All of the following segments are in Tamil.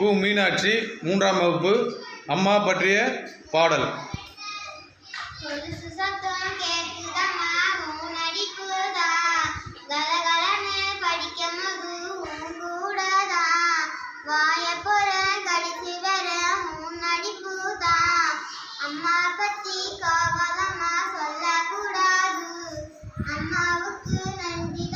கு மீனாட்சி மூன்றாம் வகுப்பு அம்மா பற்றிய பாடல். அம்மா பத்தி காவலமா சொல்லக்கூடாது. அம்மாவுக்கு நன்றி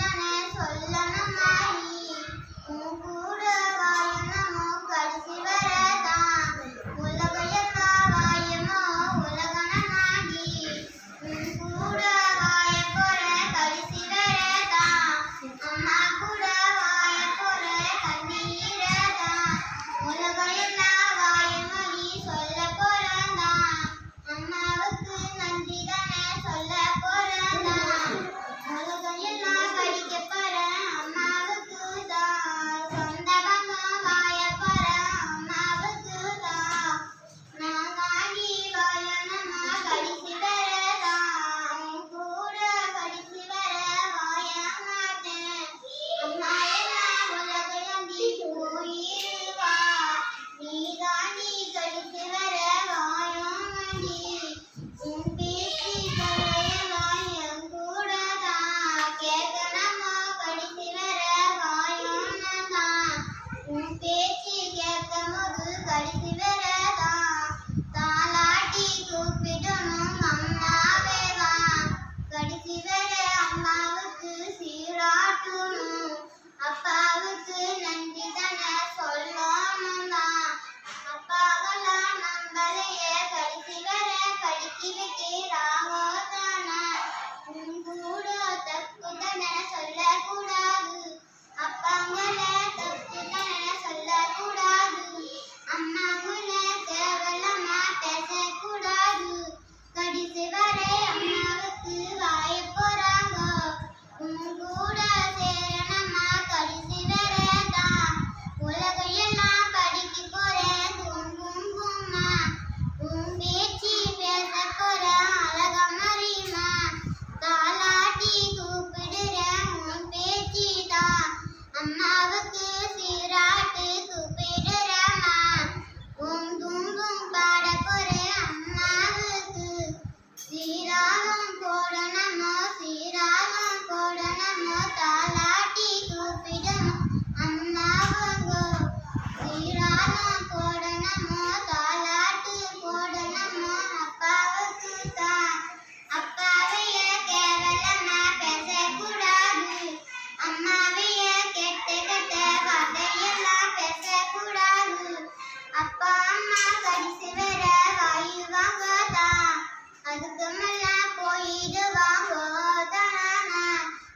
போயிடுவாங்கோ தன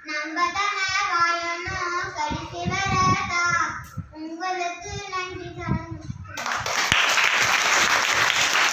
நம்பதன